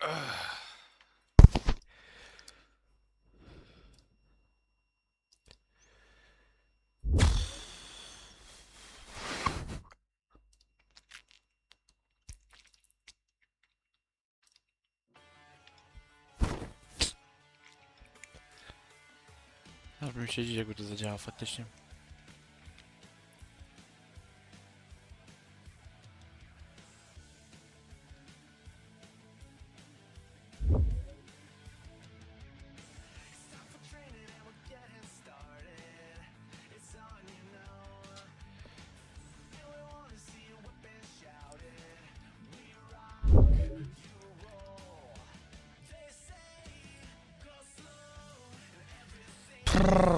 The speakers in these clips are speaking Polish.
Aż bym się dziwił, jakby to Brrr.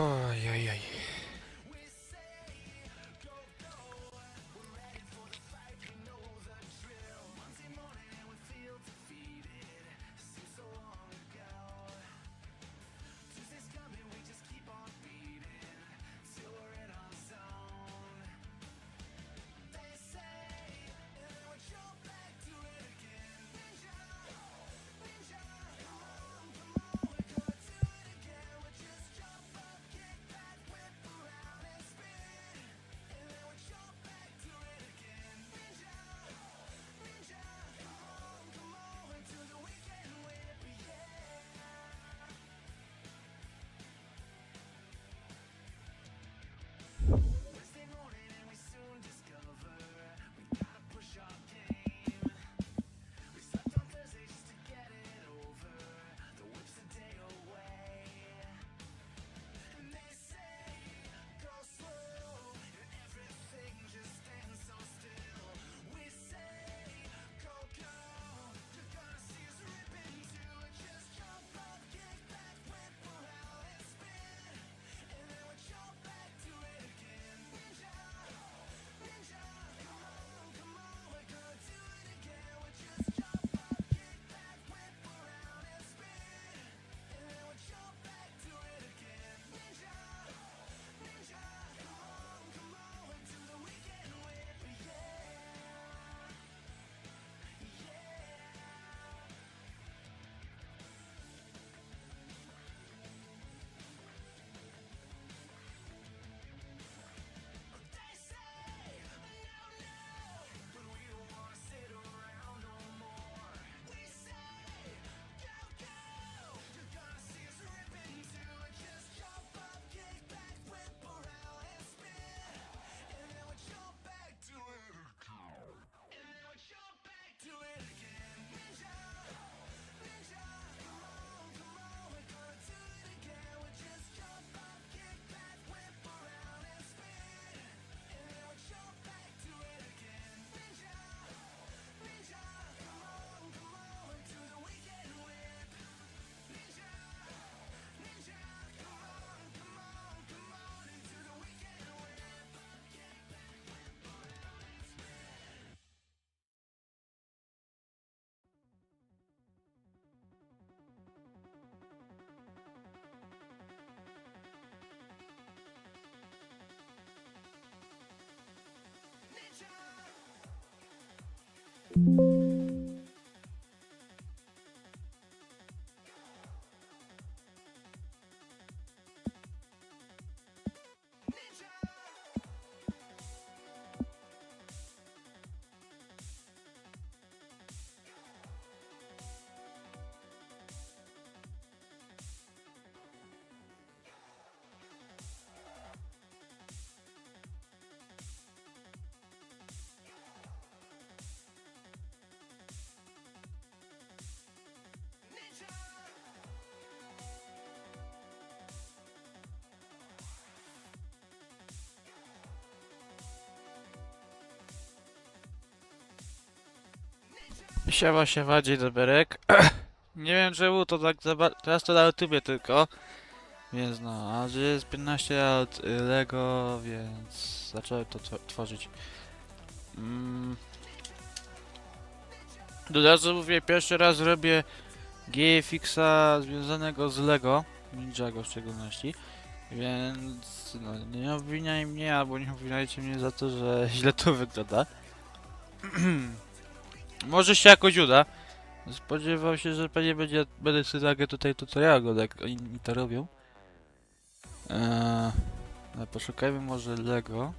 Siewa, siewa, dzień doberek. Nie wiem czemu to tak teraz to na YouTubie tylko. Więc no, a że jest 15 lat y, Lego, więc zacząłem to tw- tworzyć. Mm. Od razu mówię, pierwszy raz robię GFX-a związanego z Lego, Ninjago w szczególności. Więc no, nie obwiniaj mnie, albo nie obwiniajcie mnie za to, że źle to wygląda. Może się jakoś uda. Spodziewał się, że pewnie będzie, będę tutaj tutorialu, jak inni to robią. Eee, ale poszukajmy może Lego.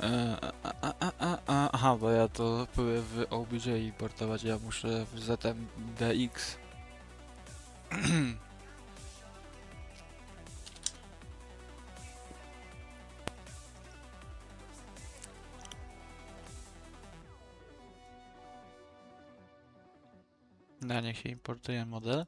Eee, a, a, a, a, a, aha, bo ja to byłem w OBJ portować, ja muszę w ZMDX. Na niech się importuje model.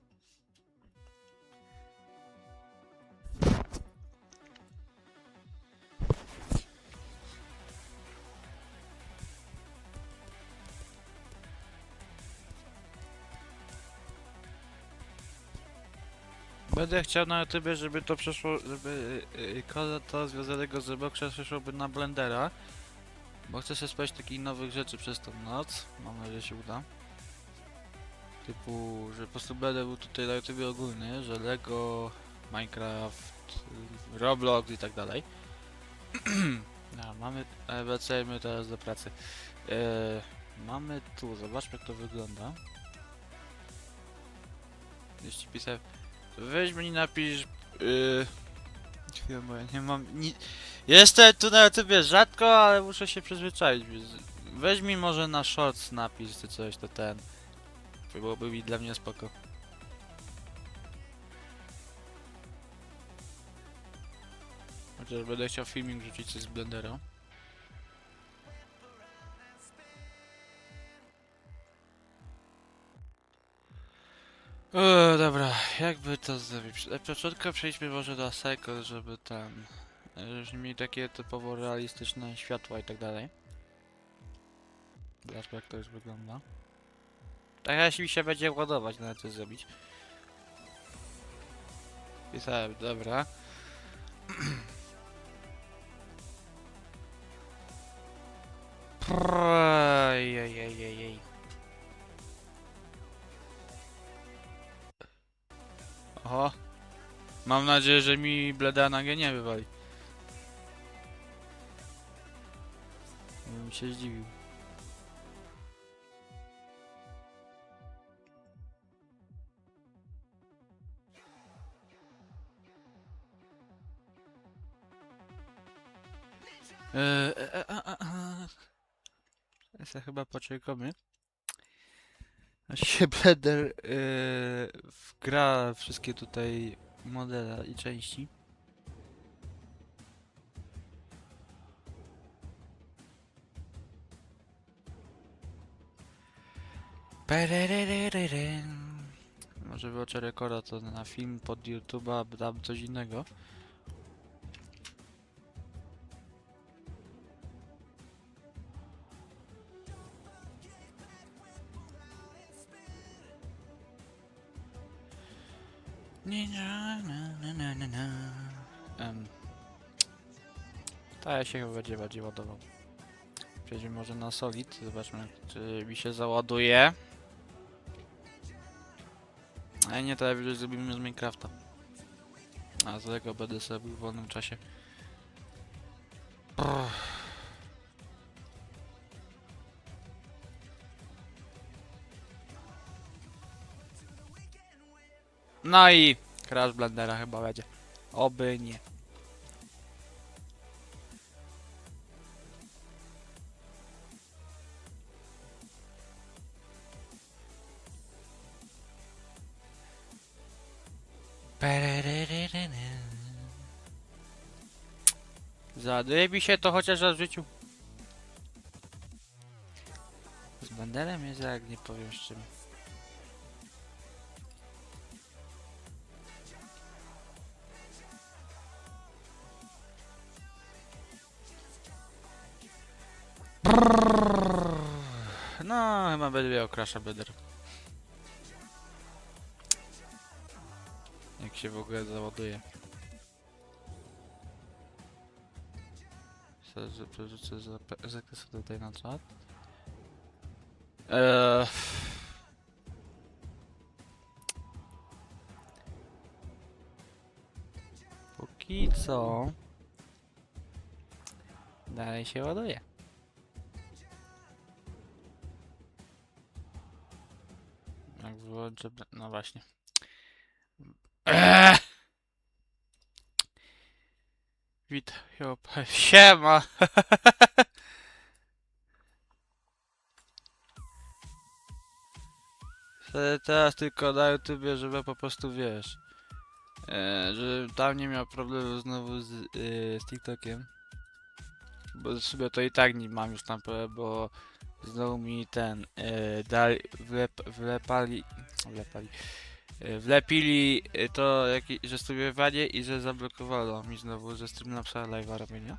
Będę chciał na YouTube, żeby to przeszło, żeby yy, koda to związanego z Boxa przeszłoby na Blendera. Bo chcę sobie spać takich nowych rzeczy przez tą noc. Mam nadzieję, że się uda. Typu, że po prostu będę był tutaj na YouTube ogólny, że Lego, Minecraft, Roblox i tak dalej. no, mamy, wracajmy teraz do pracy. E, mamy tu, zobaczmy jak to wygląda. Jeśli pisałem, weź mi napisz, yy, chwilę, ja nie mam, ni jestem tu na YouTube rzadko, ale muszę się przyzwyczaić. Weź mi może na shorts napisz czy coś, to ten. Byłoby mi dla mnie spoko. Chociaż będę chciał filmik rzucić coś z Blendera. O, dobra, jakby to zrobić? Na początku przejdźmy może do Cycle, żeby tam... Żebyśmy mieli takie typowo realistyczne światła i tak dalej. Zobaczmy jak to już wygląda. Tak jeśli się będzie ładować, na co zrobić. Pisałem, dobra. Ojej. Oho. Mam nadzieję, że mi bleda na G nie wywali. Bym się zdziwił. Eee, e, a, a, a. Chyba poczekamy. Aż się Blender yy, wgra wszystkie tutaj modele i części. Może wyoczę rekorda to na film pod YouTube'a dam coś innego. Nie, na, na, na, na, na. Ta ja się chyba będzie bardziej ładował. Przejdźmy może na solid, zobaczmy czy mi się załaduje. A nie, to ja zrobimy z Minecrafta. A z tego będę sobie w wolnym czasie. No i Crash Blendera chyba będzie. Oby nie. Zadybi się to chociaż raz w życiu. Z Blenderem jest jak nie powiem z czym. No, chyba będę miał Crasha Blender. Jak się w ogóle załaduje. Przerzucę zakresy tutaj na czat. Eee... Póki co... Dalej się ładuje. Bra- No właśnie. Eee! Witaj, Job. Siema! Te- Teraz tylko na YouTubie, żeby po prostu wiesz, e, że tam nie miał problemu znowu z, e, z TikTokiem. Bo sobie to i tak nie mam już tam bo znowu mi ten e, dali, wlep, wlepali, wlepali, e, wlepili e, to, że studiowanie i że zablokowano mi znowu, że Streamlabsa live'a robienia.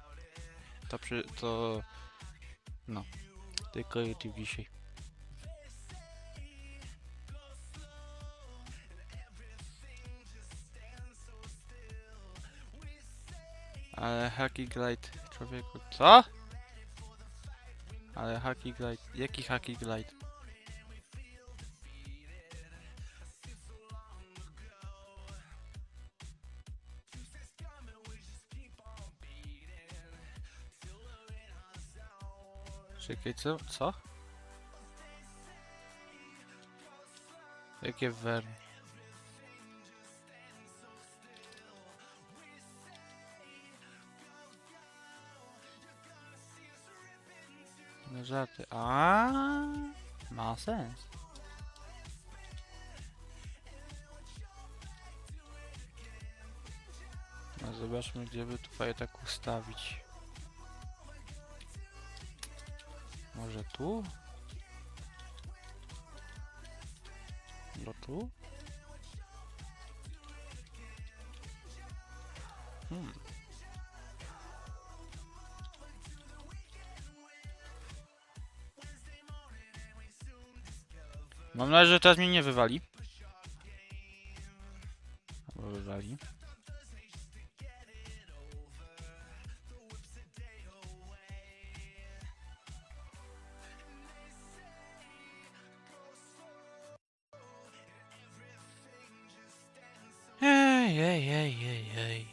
To przy, to, no, tylko YouTube dzisiaj. Ale Hacky Glide, człowieku, co? Ale Hacky Glide, jaki Hacky Glide? Co? Co? Jakie wern? No żarty. A ma sens. No zobaczmy, gdzie by tutaj tak ustawić. Może tu? No tu? Hmm. Mam nadzieję, że teraz mnie nie wywali. Ej, ej, ej, ej, ej.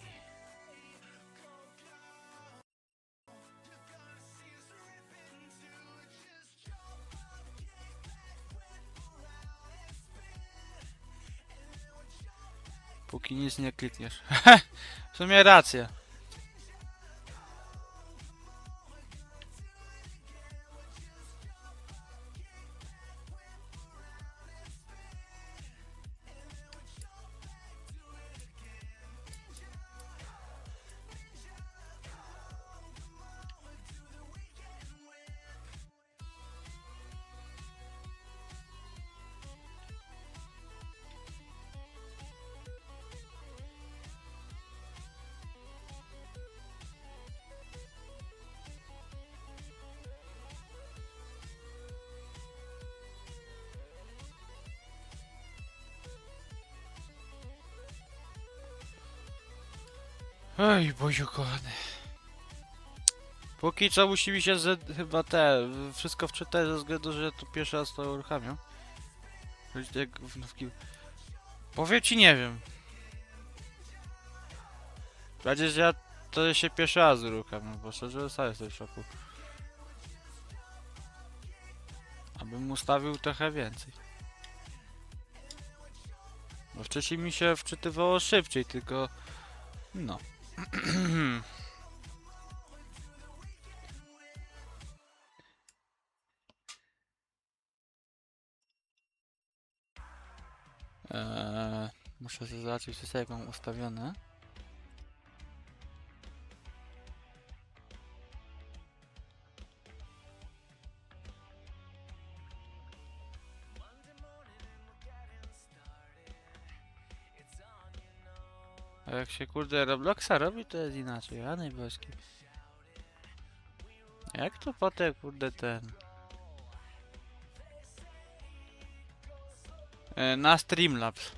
Póki nic nie klikniesz. w sumie rację. Ej, Boziu kochany. Póki co musi mi się z, chyba te, wszystko wczytać ze względu, że to pierwszy raz to uruchamiam. Jak wnówki... Powiem ci nie wiem. Przecież ja to się pierwszy raz uruchamiam, bo szczerze sam jestem w szoku. Abym ustawił trochę więcej. Bo wcześniej mi się wczytywało szybciej, tylko... No. Eee, muszę sobie zobaczyć wszystko jak mam ustawione. Jak się kurde Robloxa robi, to jest inaczej, a najboski. Jak to potem kurde ten... E, na Streamlabs.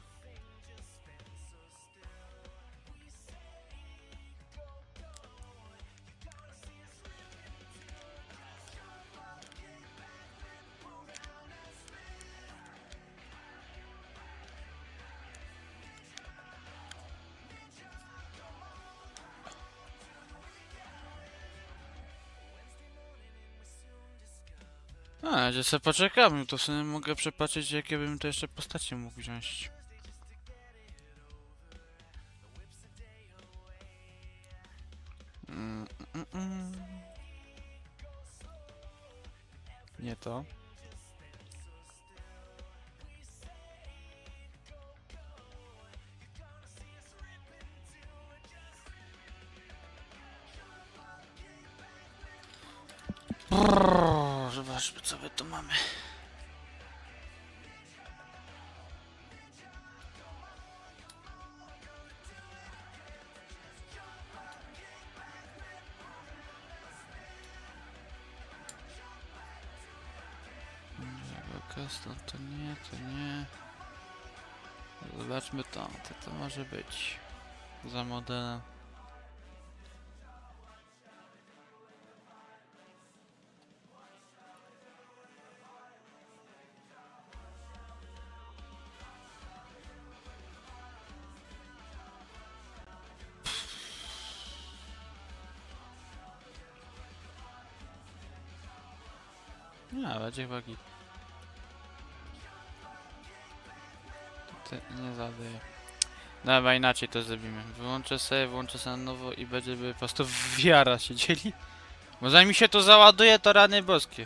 A, że sobie poczekamy, to sobie mogę przepatrzeć, jakie bym to jeszcze postacie mógł wziąć. Mm, mm, mm. Nie to. Brrr, Zobaczmy, co my tu mamy. Castle to nie, to nie. Zobaczmy to, to to może być. Za modelem. Nie, będzie chyba git. Ty nie zadaję. Dobra, inaczej to zrobimy. Wyłączę sobie, włączę sobie na nowo i będziemy po prostu wiara siedzieli. Bo zanim mi się to załaduje, to rany boskie.